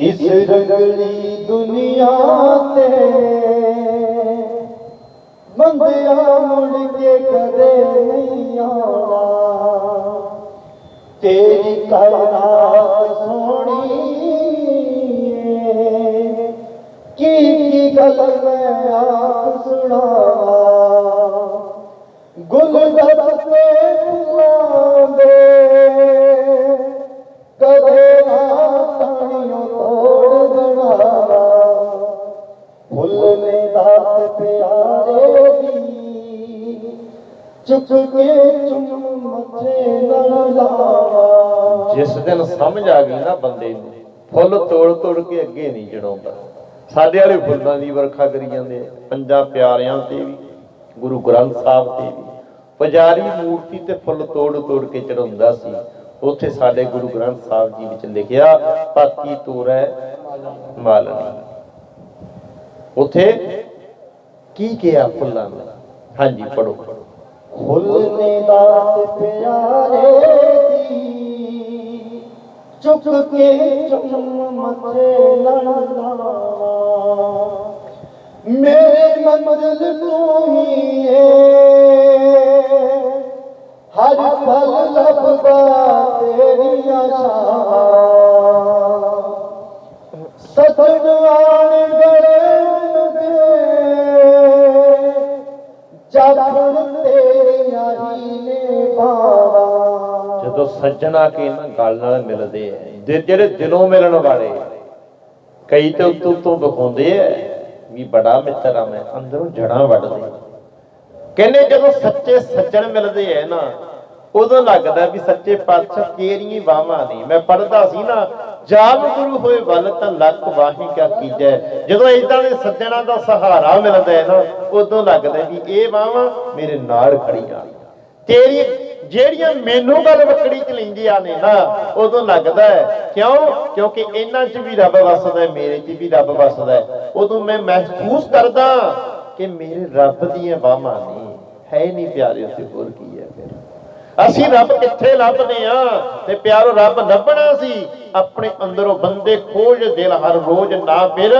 ਇਸ ਰੰਗਲੀ ਦੁਨੀਆ ਤੇ ਬੰਦਿਆ ਮੁੜ ਕੇ ਕਦੇ ਨਹੀਂ ਆਉਣਾ। ਤੇਰੀ ਕਾਇਨਾਤ ਸੋਹਣੀ ਕੀ ਕੀ ਗੱਲ ਮੈਂ ਆਪ ਸੁਣਾਵਾਂ। ਗੁਲਦਸਤੇ ਫੁੱਲਾਂ ਫੁੱਲ ਦਾਤ ਪਿਆਰੇ ਦੀ ਚੁੱਕ ਕੇ ਚੁੰਮ ਮੱਥੇ ਨਾਲ ਲਾਵਾ। ਜਿਸ ਦਿਨ ਸਮਝ ਆ ਗਈ ਨਾ ਬੰਦੇ ਨੂੰ, ਫੁੱਲ ਤੋੜ ਤੋੜ ਕੇ ਅੱਗੇ ਨਹੀਂ ਚੜਾਉਂਦਾ ਸਾਡੇ ਵਾਲੇ ਫੁੱਲਾਂ ਦੀ ਵਰਖਾ ਕਰੀ ਜਾਂਦੇ ਪੰਜਾਂ ਪਿਆਰਿਆਂ ਤੇ ਵੀ, ਗੁਰੂ ਗ੍ਰੰਥ ਸਾਹਿਬ ਤੇ ਵੀ। ਪੁਜਾਰੀ ਮੂਰਤੀ ਤੇ ਫੁੱਲ ਤੋੜ ਤੋੜ ਕੇ ਚੜਾਉਂਦਾ ਸੀ। ਉੱਥੇ ਸਾਡੇ ਗੁਰੂ ਗ੍ਰੰਥ ਸਾਹਿਬ ਜੀ ਵਿੱਚ ਲਿਖਿਆ ਪਾਤੀ ਤੋਰੈ ਮਾਲਣੀ। ਉੱਥੇ ਕੀ ਕਿਹਾ ਫੁੱਲਾਂ ਨੂੰ ਹਾਂਜੀ ਪੜੋ ਫੁੱਲ ਨੇ ਦਾਤ ਪਿਆਰੇ ਦੀ ਚੁੱਕ ਕੇ ਚੁੰਮ ਮੱਥੇ ਨਾਲ ਲਾਵਾ ਮੇਰੇ ਮੰਜ਼ਿਲ ਤੂੰ ਹੀ ਏ ਹਰ ਪਲ ਲੱਭਦਾ ਤੇਰੀਆਂ ਛਾਵਾਂ ਸਤਨ ਆਣ ਸੱਜਣਾ ਕੇ ਨਾ ਗੱਲ ਨਾਲ ਮਿਲਦੇ ਐ ਦਿ- ਜਿਹੜੇ ਦਿਲੋਂ ਮਿਲਣ ਵਾਲੇ, ਕਈ ਤੇ ਉੱਤੋਂ ਤੋਂ ਵਿਖਾਉਂਦੇ ਐ ਵੀ ਬੜਾ ਮਿੱਤਰ ਆ ਮੈਂ, ਅੰਦਰੋਂ ਜੜਾਂ ਵੱਢਦੇ। ਕਹਿੰਦੇ ਜਦੋਂ ਸੱਚੇ ਸੱਜਣ ਮਿਲਦੇ ਐ ਨਾ, ਉਦੋਂ ਲੱਗਦਾ ਵੀ ਸੱਚੇ ਪਾਤਸ਼ਾਹ ਤੇਰੀਆਂ ਬਾਹਾਂ ਨੇ। ਮੈਂ ਪੜਦਾ ਸੀ ਨਾ ਜਾਲ ਗੁਰੂ ਹੋਏ ਵੱਲ ਤਾਂ ਲੱਕ ਵਾਹੀ ਕਿਆ ਕੀਜੈ। ਜਦੋਂ ਇਦਾਂ ਦੇ ਸੱਜਣਾ ਦਾ ਸਹਾਰਾ ਮਿਲਦਾ ਹੈ ਨਾ, ਉਦੋਂ ਲੱਗਦਾ ਵੀ ਇਹ ਬਾਹਾਂ ਮੇਰੇ ਨਾਲ ਖੜੀਆਂ। ਤੇਰੀ ਜਿਹੜੀਆਂ ਮੈਨੂੰ ਗੱਲ ਵਕੜੀ ਚ ਲੈਂਦੀਆਂ ਨੇ ਨਾ, ਉਦੋਂ ਲੱਗਦਾ ਹੈ। ਕਿਉਂ? ਕਿਉਂਕਿ ਇਹਨਾਂ 'ਚ ਵੀ ਰੱਬ ਵਸਦਾ ਹੈ, ਮੇਰੇ 'ਚ ਵੀ ਰੱਬ ਵਸਦਾ ਹੈ। ਉਦੋਂ ਮੈਂ ਮਹਿਸੂਸ ਕਰਦਾ ਕਿ ਮੇਰੇ ਰੱਬ ਦੀਆਂ ਬਾਹਾਂ ਨੇ, ਹੈ ਹੀ ਨਹੀਂ ਪਿਆਰੇ ਉੱਤੇ ਹੋਰ ਕੀ ਹੈ ਫਿਰ? ਅਸੀਂ ਰੱਬ ਕਿੱਥੇ ਲੱਭਦੇ ਆ ਤੇ ਪਿਆਰੋ, ਰੱਬ ਲੱਭਣਾ ਸੀ। ਆਪਣੇ ਅੰਦਰੋਂ ਬੰਦੇ ਖੋਜ ਦਿਲ ਹਰ ਰੋਜ਼ ਨਾ ਫਿਰ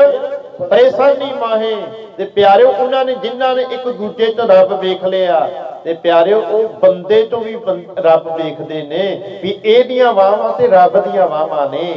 ਪਰੇਸ਼ਾਨੀ ਮਾਹੇ। ਤੇ ਪਿਆਰਿਓ, ਉਹਨਾਂ ਨੇ ਜਿਨ੍ਹਾਂ ਨੇ ਇੱਕ ਦੂਜੇ ਤੋਂ ਰੱਬ ਵੇਖ ਲਿਆ, ਤੇ ਪਿਆਰਿਓ, ਉਹ ਬੰਦੇ ਤੋਂ ਵੀ ਰੱਬ ਵੇਖਦੇ ਨੇ ਵੀ ਇਹਦੀਆਂ ਵਾਹਾਂ ਤੇ ਰੱਬ ਦੀਆਂ ਵਾਹਾਂ ਨੇ।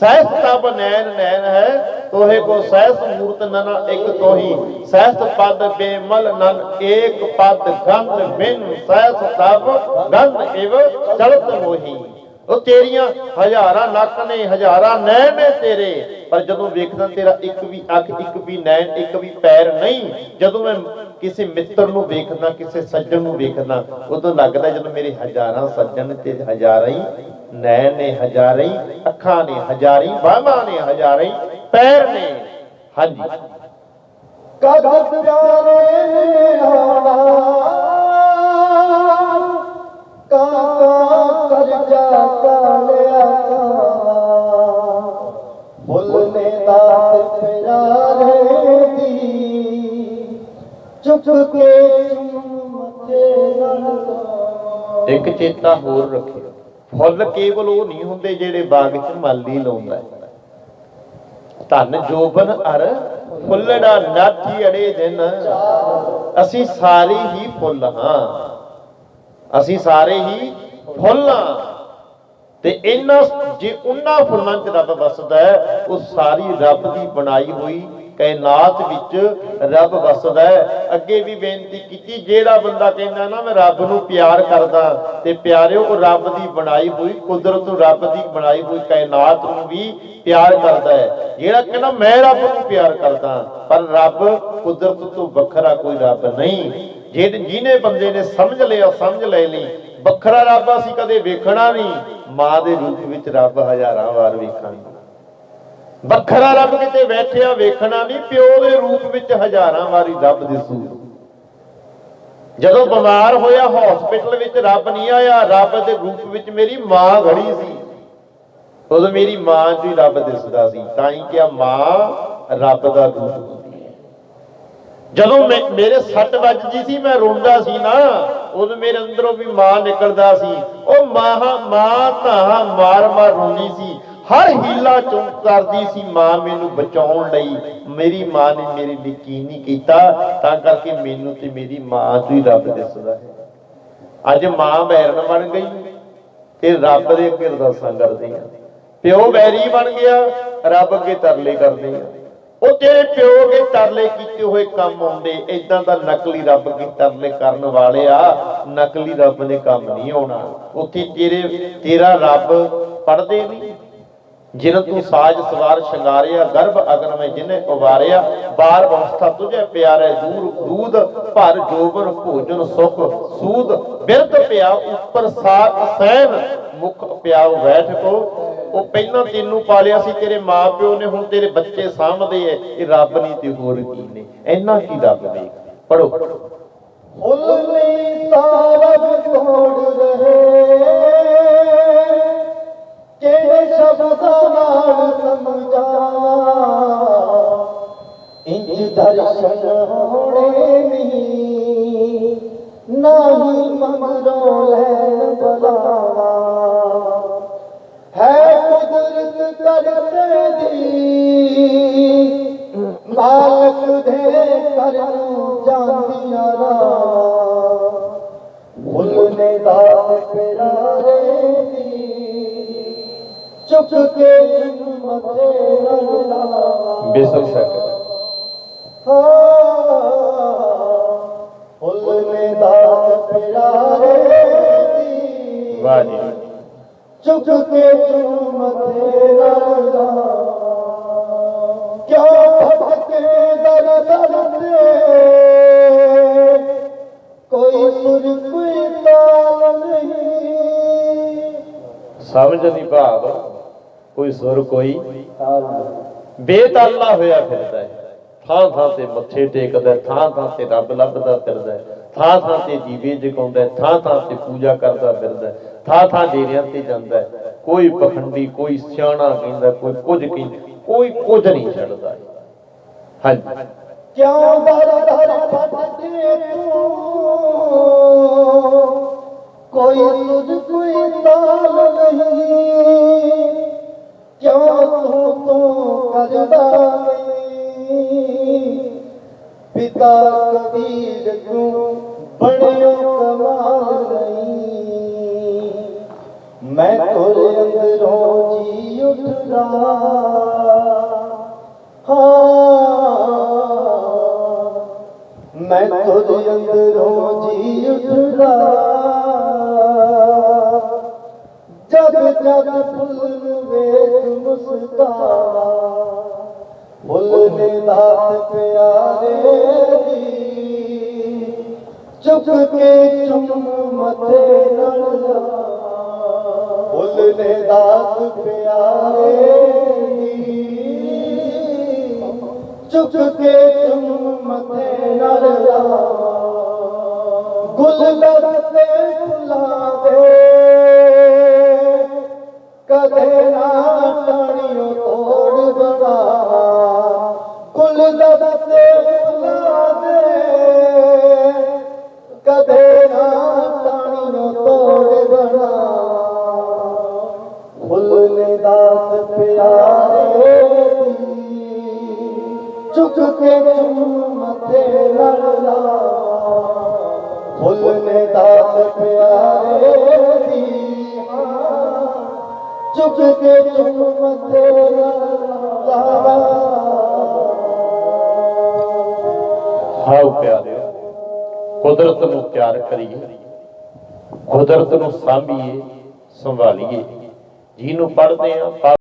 ਸਹਿਸ ਤਬ ਨੈਣ ਨੈਣ ਹੈ, ਤੋਹੇ ਕੋ ਸਹਿਸ ਮੂਰਤ ਨਨ ਇੱਕ ਤੋਹੀ। ਸਹਿਸ ਪਦ ਬੇਮਲ ਨਨ ਏਕ ਪਦ ਗੰਧ ਬਿਨ ਸਹਿਸ ਤਬ ਗੰਧ ਇਵ ਚਲਤ ਮੋਹੀ। ਉਹ ਤੇਰੀਆਂ ਹਜ਼ਾਰਾਂ ਲੱਖ ਨੇ, ਹਜ਼ਾਰਾਂ ਨੈਣ ਨੇ ਤੇਰੇ। ਪਰ ਜਦੋਂ ਵੇਖਦਾ ਤੇਰਾ ਇੱਕ ਵੀ ਅੱਖ, ਇੱਕ ਵੀ ਨੈਣ, ਇੱਕ ਵੀ ਪੈਰ ਨਹੀਂ, ਜਦੋਂ ਮੈਂ ਕਿਸੇ ਮਿੱਤਰ ਨੂੰ ਵੇਖਦਾ, ਕਿਸੇ ਸੱਜਣ ਨੂੰ ਵੇਖਦਾ, ਉਦੋਂ ਲੱਗਦਾ ਜਦੋਂ ਮੇਰੇ ਹਜ਼ਾਰਾਂ ਸੱਜਣ ਤੇ ਹਜ਼ਾਰਾਂ ਹੀ ਨੈਣ ਨੇ, ਹਜ਼ਾਰਾਂ ਹੀ ਅੱਖਾਂ ਨੇ, ਹਜ਼ਾਰਾਂ ਹੀ ਬਾਹਾਂ ਨੇ, ਹਜ਼ਾਰਾਂ ਹੀ ਪੈਰ ਨੇ। ਹਾਂਜੀ। ਕਦ ਪਿਆਰੇ ਨੇ ਕਾਕਾ ਜਾ ਕਾਲਿਆ ਫੁੱਲ ਨੇ ਦਾਤ ਪਿਆਰੇ ਦੀ। ਕੇ ਚੁੰਮਤੇ ਨਾਲ। ਇੱਕ ਚੇਤਾ ਹੋਰ ਰੱਖਿਓ ਫੁੱਲ ਕੇਵਲ ਉਹ ਨਹੀਂ ਹੁੰਦੇ ਜਿਹੜੇ ਬਾਗ 'ਚ ਮਾਲੀ ਲਾਉਂਦਾ ਹੈ। ਧਨ ਜੋਬਨ ਅਰ ਫੁੱਲੜਾ ਨਾਥੀ ਅੜੇ ਦਿਨ। ਅਸੀਂ ਸਾਰੇ ਹੀ ਫੁੱਲ ਹਾਂ। ਅਸੀਂ ਸਾਰੇ ਹੀ ਫੁੱਲਾਂ ਤੇ ਇਹਨਾਂ ਜੇ ਉਹਨਾਂ ਫੁੱਲਾਂ 'ਚ ਰੱਬ ਵਸਦਾ ਹੈ, ਉਹ ਸਾਰੀ ਰੱਬ ਦੀ ਬਣਾਈ ਹੋਈ ਕਾਇਨਾਤ ਵਿੱਚ ਰੱਬ ਵਸਦਾ ਹੈ। ਅੱਗੇ ਵੀ ਬੇਨਤੀ ਕੀਤੀ, ਜਿਹੜਾ ਬੰਦਾ ਕਹਿੰਦਾ ਨਾ, ਮੈਂ ਰੱਬ ਨੂੰ ਪਿਆਰ ਕਰਦਾ ਤੇ ਪਿਆਰਿਓ, ਉਹ ਰੱਬ ਦੀ ਬਣਾਈ ਹੋਈ, ਕੁਦਰਤ ਨੂੰ ਰੱਬ ਦੀ ਬਣਾਈ ਹੋਈ ਕਾਇਨਾਤ ਨੂੰ ਵੀ ਪਿਆਰ ਕਰਦਾ ਹੈ। ਜਿਹੜਾ ਕਹਿੰਦਾ, ਮੈਂ ਰੱਬ ਨੂੰ ਪਿਆਰ ਕਰਦਾ, ਪਰ ਰੱਬ ਕੁਦਰਤ ਤੋਂ ਵੱਖਰਾ ਕੋਈ ਰੱਬ ਨਹੀਂ। ਜਿਹੜੇ ਜਿਹਨੇ ਬੰਦੇ ਨੇ ਸਮਝ ਲਿਆ, ਸਮਝ ਲੈ ਲਈ ਵੱਖਰਾ ਰੱਬ ਅਸੀਂ ਕਦੇ ਵੇਖਣਾ ਨਹੀਂ। ਮਾਂ ਦੇ ਰੂਪ ਵਿੱਚ ਰੱਬ ਹਜ਼ਾਰਾਂ ਵਾਰ ਵੇਖਾਂਗੇ। ਵੱਖਰਾ ਰੱਬ ਕਿਤੇ ਬੈਠਿਆ ਵੇਖਣਾ ਨਹੀਂ, ਪਿਓ ਦੇ ਰੂਪ ਵਿੱਚ ਹਜ਼ਾਰਾਂ ਵਾਰੀ ਰੱਬ ਦਿਸੂ ਜਦੋਂ ਬਿਮਾਰ ਹੋਇਆ ਹਸਪੀਟਲ ਵਿੱਚ ਰੱਬ ਨਹੀਂ ਆਇਆ, ਰੱਬ ਦੇ ਰੂਪ ਵਿੱਚ ਮੇਰੀ ਮਾਂ ਖੜੀ ਸੀ। ਉਦੋਂ ਮੇਰੀ ਮਾਂ 'ਚ ਹੀ ਰੱਬ ਦਿਸਦਾ ਸੀ। ਤਾਂ ਹੀ ਕਿਹਾ, ਮਾਂ, ਰੱਬ ਦਾ ਰੂਪ ਜਦੋਂ ਮੈਂ- ਮੇਰੇ ਸੱਟ ਵੱਜਦੀ ਸੀ, ਮੈਂ ਰੋਂਦਾ ਸੀ ਨਾ, ਉਦੋਂ ਮੇਰੇ ਅੰਦਰੋਂ ਵੀ ਮਾਂ ਨਿਕਲਦਾ ਸੀ। ਉਹ ਮਾਂ ਮਾਂ ਤਾਂ ਮਾਰ ਮਾਰ ਰੋਂਦੀ ਸੀ। ਹਰ ਹੀਲਾ ਚੋਂ ਕਰਦੀ ਸੀ ਮਾਂ ਮੈਨੂੰ ਬਚਾਉਣ ਲਈ। ਮੇਰੀ ਮਾਂ ਨੇ ਮੇਰੇ ਲਈ ਕੀ ਨਹੀਂ ਕੀਤਾ, ਤਾਂ ਕਰਕੇ ਮੈਨੂੰ ਤੇ ਮੇਰੀ ਮਾਂ ਤੋਂ ਹੀ ਰੱਬ ਦਿਸਦਾ ਹੈ। ਅੱਜ ਮਾਂ ਬੈਰਨ ਬਣ ਗਈ ਤੇ ਰੱਬ ਦੇ ਅੱਗੇ ਅਰਦਾਸਾਂ ਕਰਦੇ ਆ। ਪਿਓ ਬੈਰੀ ਬਣ ਗਿਆ, ਰੱਬ ਅੱਗੇ ਤਰਲੇ ਕਰਦੇ ਆ। ਉਹ ਤੇਰੇ ਪਿਓ ਦੇ ਤਰਲੇ ਕੀਤੇ ਹੋਏ ਕੰਮ ਆਉਂਦੇ ਇਦਾਂ ਦਾ ਨਕਲੀ ਰੱਬ ਅੱਗੇ ਤਰਲੇ ਕਰਨ ਵਾਲਿਆ ਨਕਲੀ ਰੱਬ ਨੇ ਕੰਮ ਨਹੀਂ ਆਉਣਾ। ਉੱਥੇ ਤੇਰੇ, ਤੇਰਾ ਰੱਬ ਪੜਦੇ ਨਹੀਂ। ਜਿਨ ਤੂੰ ਸਾਜ ਸਵਾਰ ਸ਼ਿੰਗਾਰਿਆ, ਗਰਭ ਅਗਨ ਮੈਂ ਜਿਨੇ ਉਵਾਰਿਆ ਬਾਰ ਅਵਸਥਾ ਤੁਝੇ ਪਿਆਰੇ, ਦੂਰ ਦੂਧ ਭਰ ਜੋਬਨ, ਭੋਜਨ ਸੁਖ, ਸੂਦ ਬਿਰਧ ਪਿਆ, ਉੱਪਰ ਸਾਤ ਸੈਨ ਮੁਖ ਪਿਆਉ ਬੈਠ ਕੋ। ਉਹ ਪਹਿਲਾਂ ਤੈਨੂੰ ਪਾਲਿਆ ਸੀ, ਤੇਰੇ ਮਾਪਿਓ ਨੇ, ਹੁਣ ਤੇਰੇ ਬੱਚੇ ਸਾਂਭਦੇ ਐ। ਇਹ ਰੱਬ ਨਹੀਂ ਤੇ ਹੋਰ ਕੀ ਨੇ। ਇੰਨਾ ਕੀ ਰੱਬ ਵੇਖ ਪੜੋ ਫੁੱਲ ਨਹੀਂ ਤੋੜ ਰਹੇ। ਕਿਹੜੇ ਸ਼ਬਦਾਂ ਨਾਲ ਸਮਝਾਵਾਂ। ਇੰਜ ਦਰਸ਼ਨ ਹੋਣੇ ਨਹੀਂ, ਨਾਹੀ ਮਗਰੋਂ ਲੈਣ ਬਲਾਵਾ। ਹੈ ਕੁਦਰਤ ਕਰਤੇ ਦੀ ਮਾਲਕ ਦੇ ਕਰ ਨੂੰ ਜਾਂਦੀਆਂ ਰਾਵਾਂ ਫੁੱਲ ਨੇ ਦਾਤ ਪਿਆਰੇ ਦੀ ਚੁੱਕ ਕੇ ਜਨ ਮਥੇ ਨਾਲ ਲਾਵਾਂ ਬੇਸਲ ਸੈਟ ਫੁੱਲ ਨੇ ਦਾਤ ਪਿਆਰੇ ਦੀ ਵਾਹ ਜੀ ਚੁੱਕ ਕੇ ਚੁੰਮ ਮਥੇ ਨਾਲ ਕਿਉਂ ਭਟਕੇ ਦਰ ਦਰ ਤੇ ਕੋਈ ਸੁਰ, ਕੋਈ ਤਾਲ ਨਹੀਂ। ਸਮਝ ਨਹੀਂ ਭਾਵ, ਕੋਈ ਸੁਰ, ਕੋਈ ਬੇਤਾਲਾ ਹੋਇਆ ਫਿਰਦਾ ਹੈ। ਥਾਂ ਥਾਂ ਤੇ ਮੱਥੇ ਟੇਕਦਾ ਥਾਂ ਥਾਂ ਤੇ ਰੱਬ ਲੱਭਦਾ ਫਿਰਦਾ ਥਾਂ ਥਾਂ ਤੇ ਜੀਵੇ ਜਗਾਉਂਦਾ ਥਾਂ ਥਾਂ ਤੇ ਪੂਜਾ ਕਰਦਾ ਫਿਰਦਾ ਥਾਂ ਥਾਂ ਡੇਰਿਆਂ ਤੇ ਜਾਂਦਾ ਹੈ। ਕੋਈ ਪਖੰਡੀ, ਕੋਈ ਸਿਆਣਾ ਕਹਿੰਦਾ, ਕੋਈ ਕੁਝ ਕਹਿੰਦਾ, ਕੋਈ ਕੁਝ ਨਹੀਂ ਛੱਡਦਾ ਹੈ। ਹਾਂਜੀ ਕਿਉਂ ਦਰ ਦਰ ਭਟਕੇ ਤੂੰ ਕੋਈ ਤੁਝ ਕੋਈ ਤਾਲ ਨਹੀਂ ਕਿਉਂ ਤੂੰ ਤੂੰ ਕਰਦਾ ਨਹੀਂ ਪਿਤਾ ਕਬੀਰ ਤੂੰ ਬਣਿਓ ਕਮਾਲ मैं तोरे अंदरों जी उठदा हाँ मैं तोरे अंदरों जी उठदा जब जब फुल वेख मुस्का फुल ने दात प्यारे चुप के चुम मथे नड़ जा प्यारे चुके चुमे न रुलदे ला के न ਕੇ ਚੁੰਮ ਮਥੇ ਨਾਲ ਲਾ ਫੁੱਲ ਨੇ ਦਾਤ ਪਿਆਰੇ ਦੀ ਚੁੱਕ ਕੇ ਚੁੰਮ ਮਥੇ ਨਾਲ ਲਾ ਹਾਉ ਪਿਆਰਿਓ ਕੁਦਰਤ ਨੂੰ ਪਿਆਰ ਕਰੀਏ ਕੁਦਰਤ ਨੂੰ ਸਾਂਭੀਏ ਸੰਭਾਲੀਏ ਜਿਹਨੂੰ ਪੜ੍ਹਦੇ ਆ